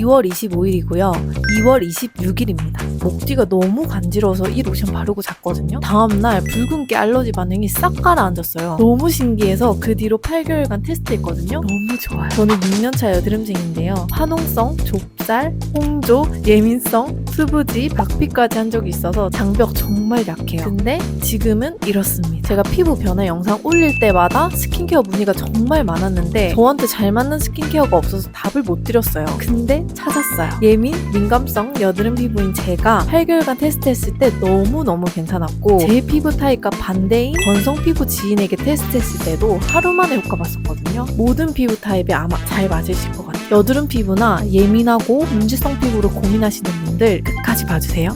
2월 25일이고요. 2월 26일입니다. 목뒤가 너무 간지러워서 이 로션 바르고 잤거든요. 다음날 붉은기 알러지 반응이 싹 가라앉았어요. 너무 신기해서 그 뒤로 8개월간 테스트했거든요. 너무 좋아요. 저는 6년차 여드름생인데요. 화농성, 좁쌀, 홍조, 예민성, 수부지, 박피까지 한 적이 있어서 장벽 정말 약해요. 근데 지금은 이렇습니다. 제가 피부 변화 영상 올릴 때마다 스킨케어 문의가 정말 많았는데 저한테 잘 맞는 스킨케어가 없어서 답을 못 드렸어요. 근데 찾았어요. 예민, 민감성, 여드름 피부인 제가 8개월간 테스트했을 때 너무너무 괜찮았고 제 피부 타입과 반대인 건성 피부 지인에게 테스트했을 때도 하루 만에 효과 봤었거든요. 모든 피부 타입에 아마 잘 맞으실 것 같아요. 여드름 피부나 예민하고 문제성 피부로 고민하시는 분들 끝까지 봐주세요.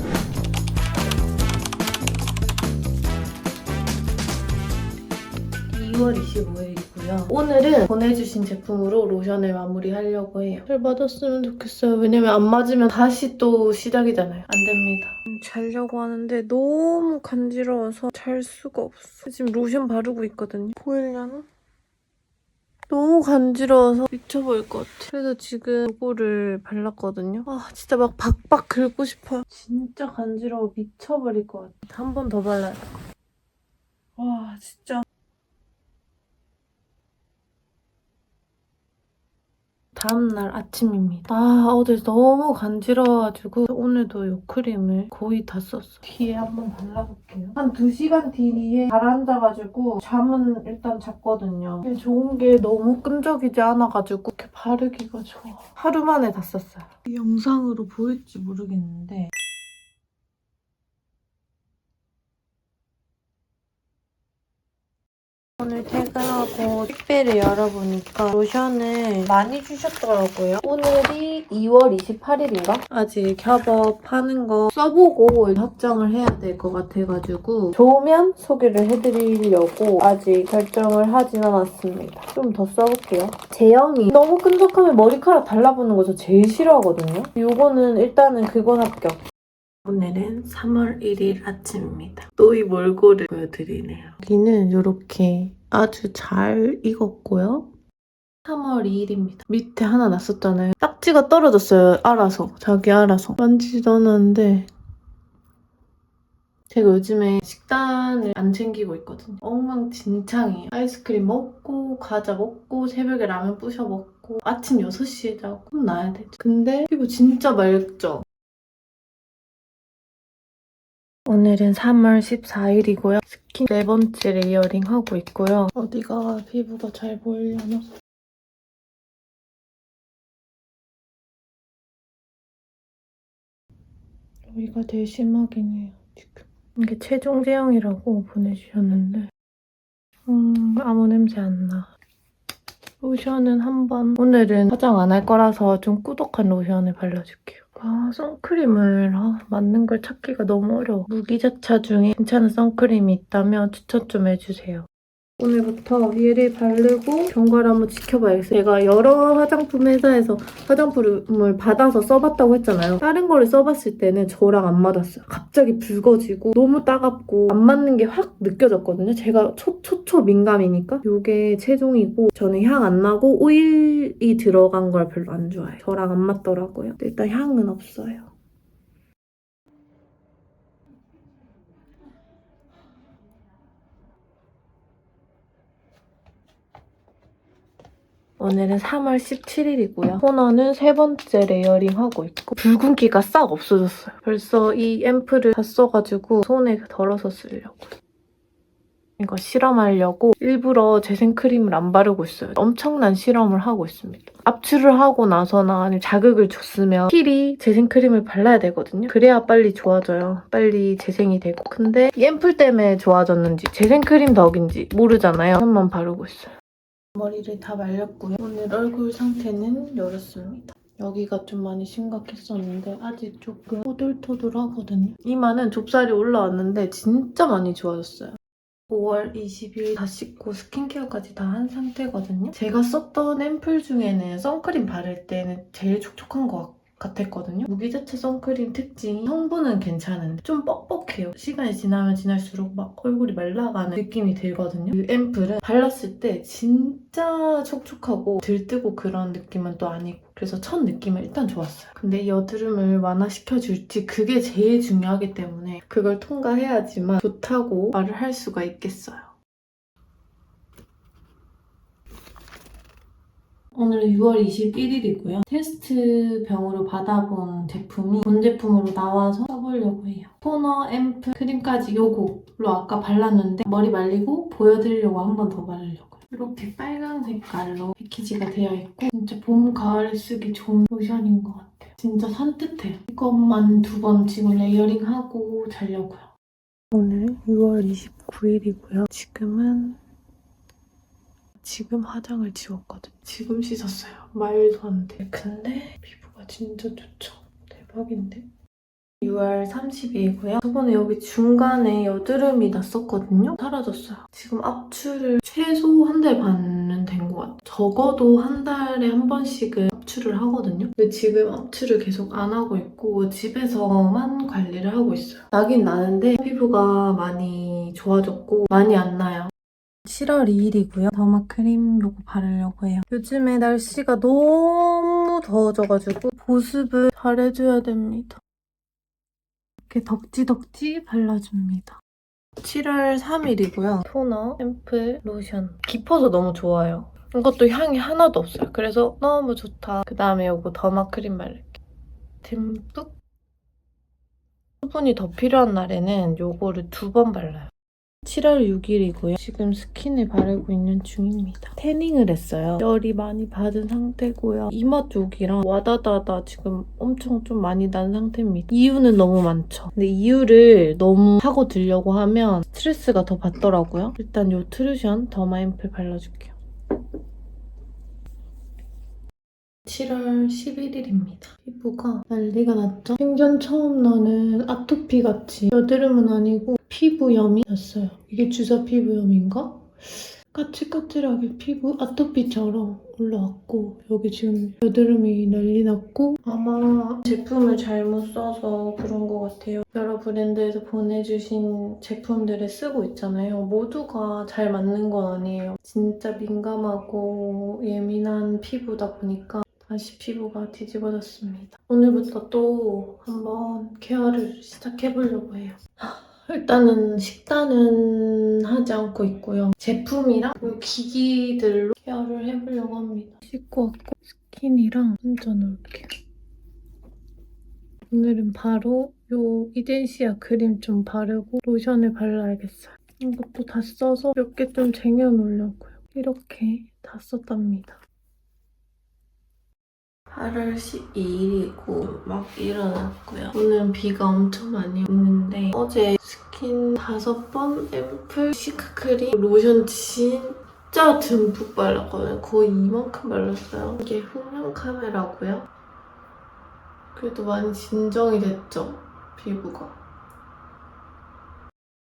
(2월 25일 이고요) 오늘은 보내주신 제품으로 로션을 마무리하려고 해요 잘 맞았으면 좋겠어요 왜냐면 안 맞으면 다시 또 시작이잖아요 안 됩니다 자려고 하는데 너무 간지러워서 잘 수가 없어 지금 로션 바르고 있거든요 보이려나? 너무 간지러워서 미쳐버릴 것 같아. 그래서 지금 이거를 발랐거든요. 아 진짜 막 박박 긁고 싶어요. 진짜 간지러워 미쳐버릴 것 같아. 한 번 더 발라야 돼. 와 진짜. 다음날 아침입니다. 아 어제 너무 간지러워가지고 오늘도 이 크림을 거의 다 썼어요. 뒤에 한번 발라볼게요. 한 2시간 뒤에 가라앉아가지고 잠은 일단 잤거든요. 좋은 게 너무 끈적이지 않아가지고 이렇게 바르기가 좋아. 하루 만에 다 썼어요. 이 영상으로 보일지 모르겠는데 오늘 퇴근하고 택배를 열어보니까 로션을 많이 주셨더라고요. 오늘이 2월 28일인가? 아직 협업 하는 거 써보고 확정을 해야 될 것 같아가지고 좋으면 소개를 해드리려고 아직 결정을 하진 않았습니다. 좀 더 써볼게요. 제형이 너무 끈적하면 머리카락 달라붙는 거 저 제일 싫어하거든요. 요거는 일단은 그건 합격. 오늘은 3월 1일 아침입니다. 또 이 몰골을 보여드리네요. 여기는 이렇게 아주 잘 익었고요. 3월 2일입니다. 밑에 하나 났었잖아요. 딱지가 떨어졌어요. 알아서. 자기 알아서. 만지지도 않았는데 제가 요즘에 식단을 안 챙기고 있거든요. 엉망진창이에요. 아이스크림 먹고 과자 먹고 새벽에 라면 부셔 먹고 아침 6시에 자고 혼나야 되죠. 근데 피부 진짜 맑죠? 오늘은 3월 14일이고요. 스킨 네 번째 레이어링 하고 있고요. 어디가 피부가 잘 보이려나? 여기가 제일 심하긴 해요, 지금. 이게 최종 제형이라고 보내주셨는데 음, 아무 냄새 안 나. 로션은 한 번 오늘은 화장 안 할 거라서 좀 꾸덕한 로션을 발라줄게요. 아, 선크림을 아, 맞는 걸 찾기가 너무 어려워. 무기자차 중에 괜찮은 선크림이 있다면 추천 좀 해주세요. 오늘부터 얘를 바르고 경과를 한번 지켜봐야겠어요. 제가 여러 화장품 회사에서 화장품을 받아서 써봤다고 했잖아요. 다른 거를 써봤을 때는 저랑 안 맞았어요. 갑자기 붉어지고 너무 따갑고 안 맞는 게 확 느껴졌거든요. 제가 초 초 초 민감이니까 이게 최종이고 저는 향 안 나고 오일이 들어간 걸 별로 안 좋아해요. 저랑 안 맞더라고요. 일단 향은 없어요. 오늘은 3월 17일이고요. 토너는 세 번째 레이어링 하고 있고 붉은기가 싹 없어졌어요. 벌써 이 앰플을 다 써가지고 손에 덜어서 쓰려고. 이거 실험하려고 일부러 재생크림을 안 바르고 있어요. 엄청난 실험을 하고 있습니다. 압출을 하고 나서나 아니면 자극을 줬으면 필히 재생크림을 발라야 되거든요. 그래야 빨리 좋아져요. 빨리 재생이 되고. 근데 이 앰플 때문에 좋아졌는지 재생크림 덕인지 모르잖아요. 한번 바르고 있어요. 머리를 다 말렸고요. 오늘 얼굴 상태는 이렇습니다. 여기가 좀 많이 심각했었는데 아직 조금 토들토들하거든요. 이마는 좁쌀이 올라왔는데 진짜 많이 좋아졌어요. 5월 20일 다 씻고 스킨케어까지 다 한 상태거든요. 제가 썼던 앰플 중에는 선크림 바를 때는 제일 촉촉한 것 같 았거든요. 무기자체 선크림 특징이 성분은 괜찮은데 좀 뻑뻑해요. 시간이 지나면 지날수록 막 얼굴이 말라가는 느낌이 들거든요. 이 앰플은 발랐을 때 진짜 촉촉하고 들뜨고 그런 느낌은 또 아니고 그래서 첫 느낌은 일단 좋았어요. 근데 여드름을 완화시켜줄지 그게 제일 중요하기 때문에 그걸 통과해야지만 좋다고 말을 할 수가 있겠어요. 오늘 6월 21일이고요. 테스트 병으로 받아본 제품이 본 제품으로 나와서 써보려고 해요. 토너, 앰플, 크림까지 요거로 아까 발랐는데 머리 말리고 보여드리려고 한 번 더 바르려고요. 이렇게 빨간 색깔로 패키지가 되어 있고 진짜 봄, 가을에 쓰기 좋은 로션인 것 같아요. 진짜 산뜻해요. 이것만 두 번 지금 레이어링하고 자려고요. 오늘 6월 29일이고요. 지금은 지금 화장을 지웠거든. 지금 씻었어요. 말도 안 돼. 근데 피부가 진짜 좋죠. 대박인데? 6월 30일이고요. 저번에 여기 중간에 여드름이 났었거든요. 사라졌어요. 지금 압출을 최소 한 달 반은 된 것 같아요. 적어도 한 달에 한 번씩은 압출을 하거든요. 근데 지금 압출을 계속 안 하고 있고 집에서만 관리를 하고 있어요. 나긴 나는데 피부가 많이 좋아졌고 많이 안 나요. 7월 2일이고요. 더마 크림 요거 바르려고 해요. 요즘에 날씨가 너무 더워져가지고 보습을 잘해줘야 됩니다. 이렇게 덕지덕지 발라줍니다. 7월 3일이고요. 토너, 앰플, 로션. 깊어서 너무 좋아요. 이것도 향이 하나도 없어요. 그래서 너무 좋다. 그 다음에 요거 더마 크림 바를게요. 듬뿍. 수분이 더 필요한 날에는 요거를 두 번 발라요. 7월 6일이고요. 지금 스킨을 바르고 있는 중입니다. 태닝을 했어요. 열이 많이 받은 상태고요. 이마 쪽이랑 와다다다 지금 엄청 좀 많이 난 상태입니다. 이유는 너무 많죠. 근데 이유를 너무 하고 들려고 하면 스트레스가 더 받더라고요. 일단 요 트루션 더마앰플 발라줄게요. 7월 11일입니다. 피부가 난리가 났죠? 생전 처음 나는 아토피 같이 여드름은 아니고 피부염이 났어요. 이게 주사 피부염인가? 까칠까칠하게 피부 아토피처럼 올라왔고 여기 지금 여드름이 난리 났고 아마 제품을 잘못 써서 그런 것 같아요. 여러 브랜드에서 보내주신 제품들을 쓰고 있잖아요. 모두가 잘 맞는 건 아니에요. 진짜 민감하고 예민한 피부다 보니까 다시 피부가 뒤집어졌습니다. 오늘부터 또 한번 케어를 시작해보려고 해요. 일단은 식단은 하지 않고 있고요. 제품이랑 그 기기들로 케어를 해보려고 합니다. 씻고 왔고 스킨이랑 얹어놓을게요. 오늘은 바로 요 이덴시아 크림 좀 바르고 로션을 발라야겠어요. 이것도 다 써서 몇 개 좀 쟁여놓으려고요. 이렇게 다 썼답니다. 8월 12일이고 막 일어났고요. 오늘은 비가 엄청 많이 오는데 어제 스킨 5번, 앰플, 시크크림, 로션 진짜 듬뿍 발랐거든요. 거의 이만큼 발랐어요. 이게 후면 카메라고요. 그래도 많이 진정이 됐죠, 피부가.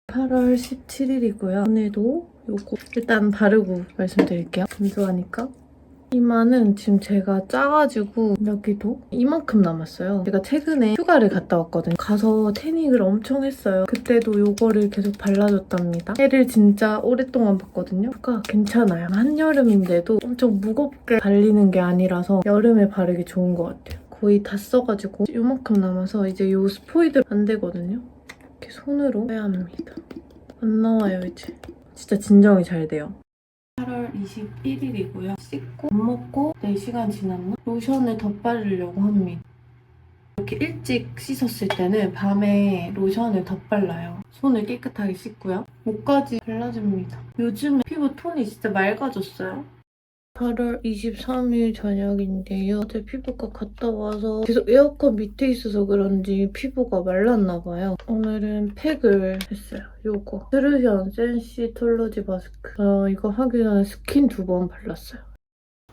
8월 17일이고요. 오늘도 요거 일단 바르고 말씀드릴게요. 건조하니까. 이마는 지금 제가 짜가지고 여기도 이만큼 남았어요. 제가 최근에 휴가를 갔다 왔거든요. 가서 태닝을 엄청 했어요. 그때도 이거를 계속 발라줬답니다. 해를 진짜 오랫동안 봤거든요. 휴가 괜찮아요. 한여름인데도 엄청 무겁게 발리는 게 아니라서 여름에 바르기 좋은 것 같아요. 거의 다 써가지고 이만큼 남아서 이제 이 스포이드 안 되거든요. 이렇게 손으로 해야 합니다. 안 나와요 이제. 진짜 진정이 잘 돼요. 8월 21일이고요. 씻고 밥 먹고 4시간 지났나? 로션을 덧바르려고 합니다. 이렇게 일찍 씻었을 때는 밤에 로션을 덧발라요. 손을 깨끗하게 씻고요. 목까지 발라줍니다. 요즘에 피부 톤이 진짜 맑아졌어요. 8월 23일 저녁인데요. 어제 피부과 갔다 와서 계속 에어컨 밑에 있어서 그런지 피부가 말랐나 봐요. 오늘은 팩을 했어요. 요거. 트루션 센시톨로지 마스크. 어, 이거 하기 전에 스킨 두 번 발랐어요.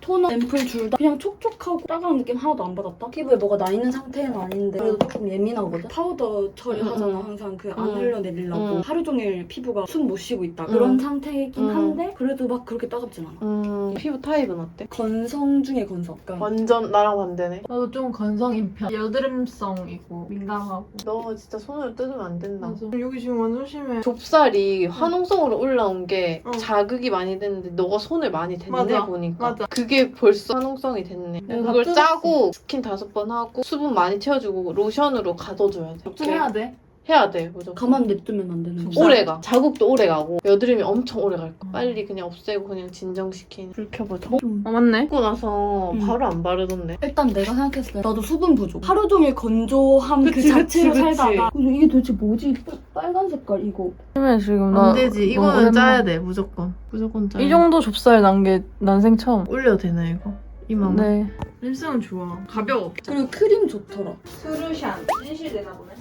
토너, 앰플 둘 다 그냥 촉촉하고 따가운 느낌 하나도 안 받았다. 피부에 뭐가 나 있는 상태는 아닌데 그래도 조금 예민하거든. 파우더 처리하잖아 음, 음. 항상 그안 음. 흘려내리려고 음. 하루 종일 피부가 숨 못 쉬고 있다 음. 그런 상태이긴 음. 한데 그래도 막 그렇게 따갑진 않아. 음, 피부 타입은 어때? 건성 중에 건성. 그러니까 완전 나랑 반대네. 나도 좀 건성인 편. 여드름성이고 민감하고. 너 진짜 손으로 뜯으면 안 된다. 맞아. 여기 지금 완전 심해. 좁쌀이 화농성으로 올라온 게 어. 자극이 많이 됐는데 너가 손을 많이 댔네 맞아. 보니까 맞아. 그게 벌써 화농성이 됐네 내가 그걸. 짜고 스킨 다섯 번 하고 수분 많이 채워주고 로션으로 가둬줘야 돼좀 해야 돼. 해야 돼 무조건 가만 냅두면 안 되는 거야. 오래 가 자국도 오래 가고 여드름이 엄청 오래 갈 거야 음. 빨리 그냥 없애고 그냥 진정시키는 불 켜보자 좀어 맞네. 먹고 나서 음. 바로 안 바르던데 일단 내가 생각했을 때 나도 수분 부족. 하루 종일 건조함 그 그치, 자체로 그치, 그치. 살다가 그래서 이게 도대체 뭐지? 빨- 빨간 색깔 이거. 심해 지금 안 되지 이거는 짜야 돼 무조건 무조건 짜야 이 정도 좁쌀 난 게 난생 처음. 올려도 되나 이거? 이만 네. 림스는 좋아. 가벼워. 그리고 크림 좋더라. 스루샨. 진실되나 보네.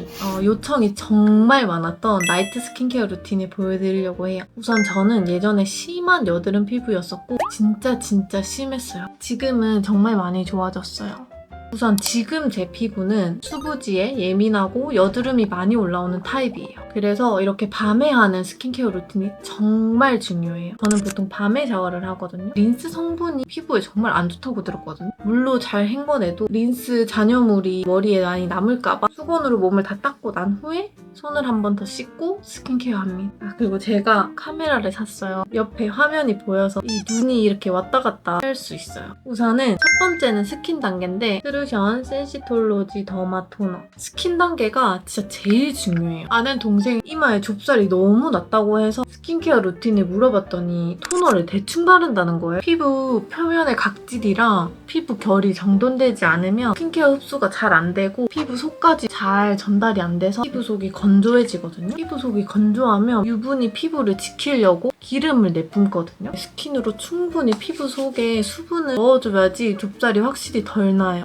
어, 요청이 정말 많았던 나이트 스킨케어 루틴을 보여드리려고 해요. 우선 저는 예전에 심한 여드름 피부였었고 진짜 진짜 심했어요. 지금은 정말 많이 좋아졌어요. 우선 지금 제 피부는 수부지에 예민하고 여드름이 많이 올라오는 타입이에요. 그래서 이렇게 밤에 하는 스킨케어 루틴이 정말 중요해요. 저는 보통 밤에 샤워를 하거든요. 린스 성분이 피부에 정말 안 좋다고 들었거든요. 물로 잘 헹궈내도 린스 잔여물이 머리에 많이 남을까봐 수건으로 몸을 다 닦고 난 후에 손을 한 번 더 씻고 스킨케어 합니다. 아, 그리고 제가 카메라를 샀어요. 옆에 화면이 보여서 이 눈이 이렇게 왔다 갔다 할 수 있어요. 우선은 첫 번째는 스킨 단계인데 스루션 센시톨로지 더마 토너. 스킨 단계가 진짜 제일 중요해요. 아는 동생 이 이마에 좁쌀이 너무 났다고 해서 스킨케어 루틴을 물어봤더니 토너를 대충 바른다는 거예요. 피부 표면의 각질이랑 피부 결이 정돈되지 않으면 스킨케어 흡수가 잘 안 되고 피부 속까지 잘 전달이 안 돼서 피부 속이 건조해지거든요. 피부 속이 건조하면 유분이 피부를 지키려고 기름을 내뿜거든요. 스킨으로 충분히 피부 속에 수분을 넣어줘야지 좁쌀이 확실히 덜 나요.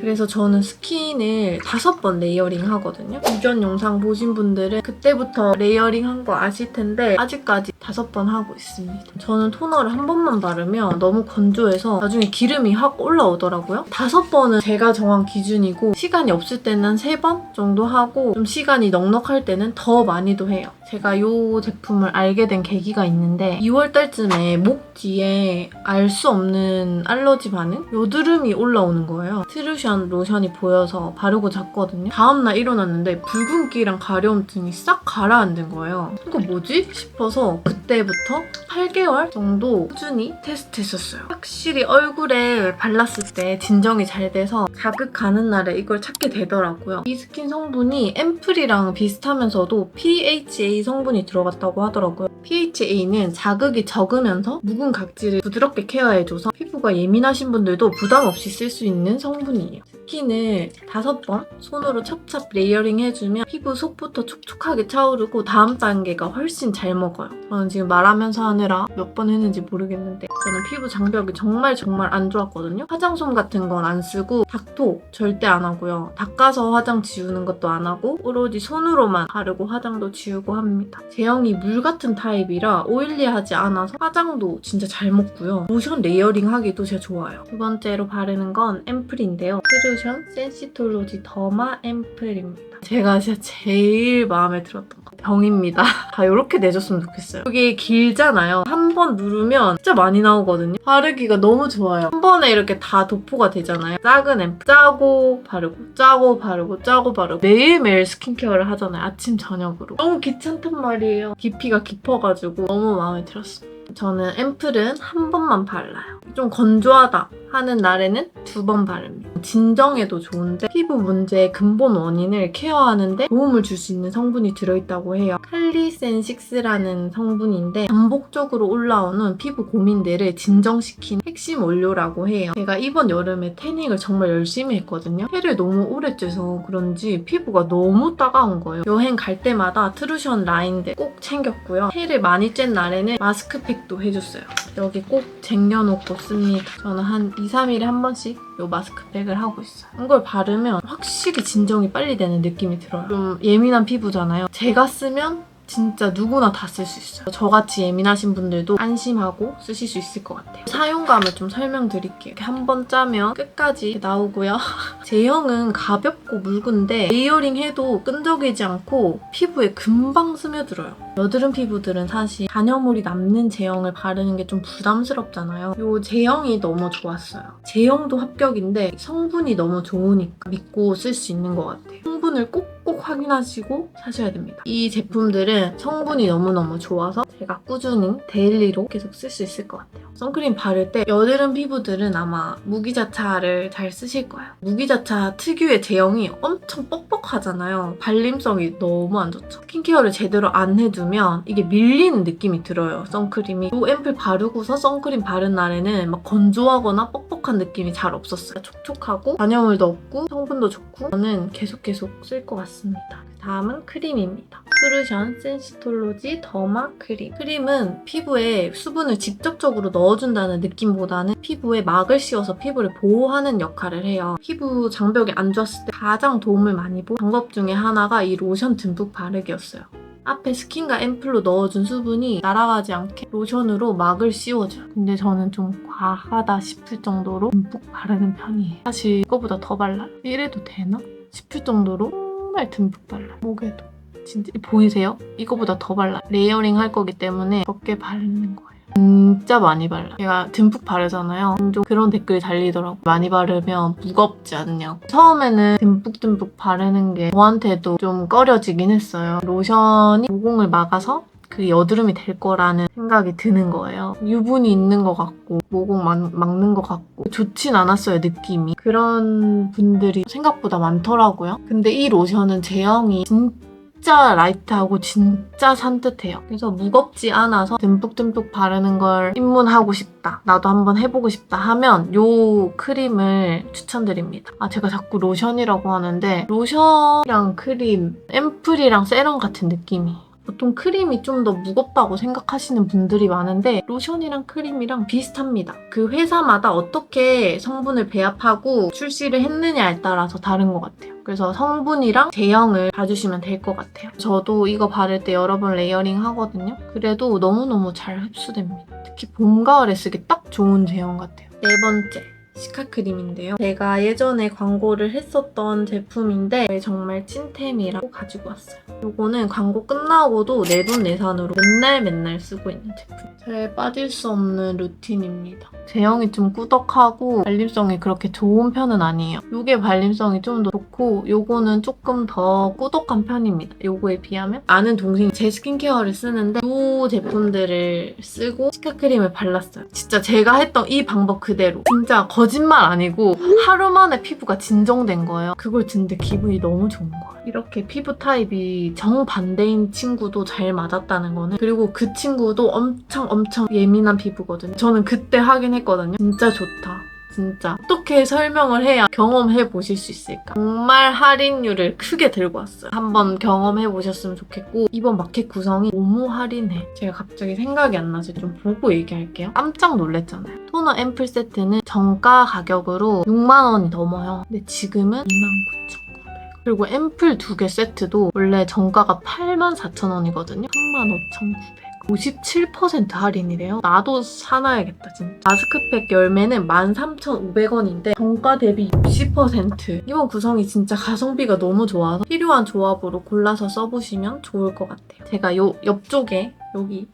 그래서 저는 스킨을 다섯 번 레이어링 하거든요. 이전 영상 보신 분들은 그때부터 레이어링 한 거 아실 텐데 아직까지 다섯 번 하고 있습니다. 저는 토너를 한 번만 바르면 너무 건조해서 나중에 기름이 확 올라오더라고요. 다섯 번은 제가 정한 기준이고 시간이 없을 때는 한세번 정도 하고 좀 시간이 넉넉할 때는 더 많이도 해요. 제가 이 제품을 알게 된 계기가 있는데 2월 달쯤에 목 뒤에 알 수 없는 알러지 반응? 여드름이 올라오는 거예요. 트루션 로션이 보여서 바르고 잤거든요. 다음날 일어났는데 붉은기랑 가려움증이 싹 가라앉은 거예요. 이거 뭐지? 싶어서 그때부터 8개월 정도 꾸준히 테스트했었어요. 확실히 얼굴에 발랐을 때 진정이 잘 돼서 자극 가는 날에 이걸 찾게 되더라고요. 이 스킨 성분이 앰플이랑 비슷하면서도 PHA 성분이 들어갔다고 하더라고요. PHA는 자극이 적으면서 묵은 각질을 부드럽게 케어해줘서 피부가 예민하신 분들도 부담 없이 쓸 수 있는 성분이에요. 스킨을 다섯 번 손으로 찹찹 레이어링 해주면 피부 속부터 촉촉하게 차오르고 다음 단계가 훨씬 잘 먹어요. 저는 지금 말하면서 하느라 몇 번 했는지 모르겠는데 저는 피부 장벽이 정말 정말 안 좋았거든요. 화장솜 같은 건 안 쓰고 닥토 절대 안 하고요. 닦아서 화장 지우는 것도 안 하고 오로지 손으로만 바르고 화장도 지우고 합니다. 제형이 물 같은 타입이라 오일리하지 않아서 화장도 진짜 잘 먹고요. 로션 레이어링 하기도 진짜 좋아요. 두 번째로 바르는 건 앰플인데요. 트루션 센시톨로지 더마 앰플입니다. 제가 진짜 제일 마음에 들었던 거 병입니다. 다 이렇게 내줬으면 좋겠어요. 이게 길잖아요. 한 번 누르면 진짜 많이 나오거든요. 바르기가 너무 좋아요. 한 번에 이렇게 다 도포가 되잖아요. 작은 앰플 짜고 바르고 짜고 바르고 짜고 바르고 매일매일 스킨케어를 하잖아요. 아침 저녁으로. 너무 귀찮단 말이에요. 깊이가 깊어가지고 너무 마음에 들었어요. 저는 앰플은 한 번만 발라요. 좀 건조하다 하는 날에는 두 번 바릅니다. 진정에도 좋은데 피부 문제의 근본 원인을 케어하는데 도움을 줄 수 있는 성분이 들어있다고 해요. 칼리센6라는 성분인데 반복적으로 올라오는 피부 고민들을 진정시킨 핵심 원료라고 해요. 제가 이번 여름에 태닝을 정말 열심히 했거든요. 해를 너무 오래 쬐서 그런지 피부가 너무 따가운 거예요. 여행 갈 때마다 트루션 라인들 꼭 챙겼고요. 해를 많이 쬐는 날에는 마스크팩도 해줬어요. 여기 꼭 쟁여놓고 씁니다. 저는 한 2, 3일에 한 번씩 이 마스크팩을 하고 있어요. 이걸 바르면 확실히 진정이 빨리 되는 느낌이 들어요. 좀 예민한 피부잖아요. 제가 쓰면 진짜 누구나 다 쓸 수 있어요. 저같이 예민하신 분들도 안심하고 쓰실 수 있을 것 같아요. 사용감을 좀 설명드릴게요. 이렇게 한번 짜면 끝까지 나오고요. 제형은 가볍고 묽은데 레이어링 해도 끈적이지 않고 피부에 금방 스며들어요. 여드름 피부들은 사실 잔여물이 남는 제형을 바르는 게 좀 부담스럽잖아요. 이 제형이 너무 좋았어요. 제형도 합격인데 성분이 너무 좋으니까 믿고 쓸 수 있는 것 같아요. 성분을 꼭꼭 확인하시고 사셔야 됩니다. 이 제품들은 성분이 너무너무 좋아서 제가 꾸준히 데일리로 계속 쓸 수 있을 것 같아요. 선크림 바를 때 여드름 피부들은 아마 무기자차를 잘 쓰실 거예요. 무기자차 특유의 제형이 엄청 뻑뻑하잖아요. 발림성이 너무 안 좋죠. 스킨케어를 제대로 안 해 두면 이게 밀리는 느낌이 들어요. 선크림이. 이 앰플 바르고서 선크림 바른 날에는 막 건조하거나 뻑뻑한 느낌이 잘 없었어요. 촉촉하고 잔여물도 없고 성분도 좋고 저는 계속 계속 쓸 것 같습니다. 다음은 크림입니다. 푸르션 센시톨로지 더마 크림. 크림은 피부에 수분을 직접적으로 넣어준다는 느낌보다는 피부에 막을 씌워서 피부를 보호하는 역할을 해요. 피부 장벽이 안 좋았을 때 가장 도움을 많이 본 방법 중에 하나가 이 로션 듬뿍 바르기였어요. 앞에 스킨과 앰플로 넣어준 수분이 날아가지 않게 로션으로 막을 씌워줘요. 근데 저는 좀 과하다 싶을 정도로 듬뿍 바르는 편이에요. 사실 이거보다 더 발라요. 이래도 되나? 싶을 정도로 정말 듬뿍 발라요. 목에도. 진짜 보이세요? 이거보다 더 발라. 레이어링 할 거기 때문에 적게 바르는 거예요. 진짜 많이 발라. 제가 듬뿍 바르잖아요. 종종 그런 댓글이 달리더라고. 많이 바르면 무겁지 않냐고. 처음에는 듬뿍듬뿍 바르는 게 저한테도 좀 꺼려지긴 했어요. 로션이 모공을 막아서 그 여드름이 될 거라는 생각이 드는 거예요. 유분이 있는 것 같고 모공 막, 막는 것 같고 좋진 않았어요 느낌이. 그런 분들이 생각보다 많더라고요. 근데 이 로션은 제형이 진짜 라이트하고 진짜 산뜻해요. 그래서 무겁지 않아서 듬뿍듬뿍 바르는 걸 입문하고 싶다. 나도 한번 해보고 싶다 하면 이 크림을 추천드립니다. 아 제가 자꾸 로션이라고 하는데 로션이랑 크림, 앰플이랑 세럼 같은 느낌이에요. 보통 크림이 좀 더 무겁다고 생각하시는 분들이 많은데 로션이랑 크림이랑 비슷합니다. 그 회사마다 어떻게 성분을 배합하고 출시를 했느냐에 따라서 다른 것 같아요. 그래서 성분이랑 제형을 봐주시면 될 것 같아요. 저도 이거 바를 때 여러 번 레이어링 하거든요. 그래도 너무너무 잘 흡수됩니다. 특히 봄, 가을에 쓰기 딱 좋은 제형 같아요. 네 번째. 시카크림인데요. 제가 예전에 광고를 했었던 제품인데 정말 찐템이라고 가지고 왔어요. 이거는 광고 끝나고도 내돈내산으로 맨날 맨날 쓰고 있는 제품. 잘 빠질 수 없는 루틴입니다. 제형이 좀 꾸덕하고 발림성이 그렇게 좋은 편은 아니에요. 이게 발림성이 좀 더 좋고 요거는 조금 더 꾸덕한 편입니다. 요거에 비하면 아는 동생이 제 스킨케어를 쓰는데 이 제품들을 쓰고 시카크림을 발랐어요. 진짜 제가 했던 이 방법 그대로 진짜 거짓 말 아니고 하루 만에 피부가 진정된 거예요. 그걸 듣는데 기분이 너무 좋은 거예요. 이렇게 피부 타입이 정반대인 친구도 잘 맞았다는 거는 그리고 그 친구도 엄청 엄청 예민한 피부거든요. 저는 그때 하긴 했거든요. 진짜 좋다. 진짜 어떻게 설명을 해야 경험해 보실 수 있을까? 정말 할인율을 크게 들고 왔어요. 한번 경험해 보셨으면 좋겠고 이번 마켓 구성이 너무 할인해. 제가 갑자기 생각이 안 나서 좀 보고 얘기할게요. 깜짝 놀랐잖아요. 토너 앰플 세트는 정가 가격으로 6만 원이 넘어요. 근데 지금은 29,900원. 그리고 앰플 두 개 세트도 원래 정가가 84,000원이거든요. 35,900원. 57% 할인이래요. 나도 사놔야겠다 진짜. 마스크팩 열매는 13,500원인데 정가 대비 60%. 이번 구성이 진짜 가성비가 너무 좋아서 필요한 조합으로 골라서 써보시면 좋을 것 같아요. 제가 요 옆쪽에 여기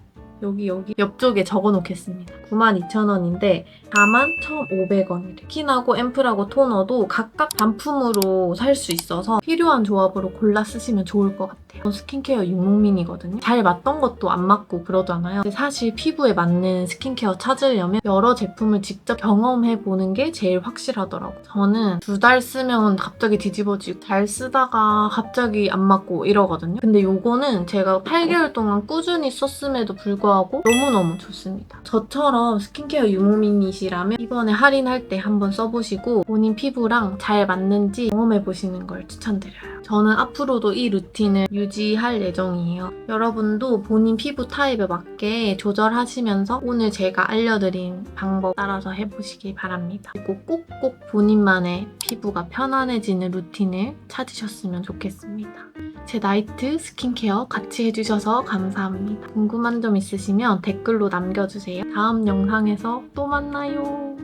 여기 여기 옆쪽에 적어놓겠습니다. 92,000원인데 41,500원이래. 스킨하고 앰플하고 토너도 각각 단품으로 살 수 있어서 필요한 조합으로 골라 쓰시면 좋을 것 같아요. 스킨케어 유목민이거든요. 잘 맞던 것도 안 맞고 그러잖아요. 근데 사실 피부에 맞는 스킨케어 찾으려면 여러 제품을 직접 경험해보는 게 제일 확실하더라고요. 저는 두 달 쓰면 갑자기 뒤집어지고 잘 쓰다가 갑자기 안 맞고 이러거든요. 근데 요거는 제가 8개월 동안 꾸준히 썼음에도 불구하고 너무너무 좋습니다. 저처럼 스킨케어 유목민이시라면 이번에 할인할 때 한번 써보시고 본인 피부랑 잘 맞는지 경험해보시는 걸 추천드려요. 저는 앞으로도 이 루틴을 유지할 예정이에요. 여러분도 본인 피부 타입에 맞게 조절하시면서 오늘 제가 알려드린 방법 따라서 해보시기 바랍니다. 그리고 꼭꼭 본인만의 피부가 편안해지는 루틴을 찾으셨으면 좋겠습니다. 제 나이트 스킨케어 같이 해주셔서 감사합니다. 궁금한 점 있으시면 댓글로 남겨주세요. 다음 영상에서 또 만나요.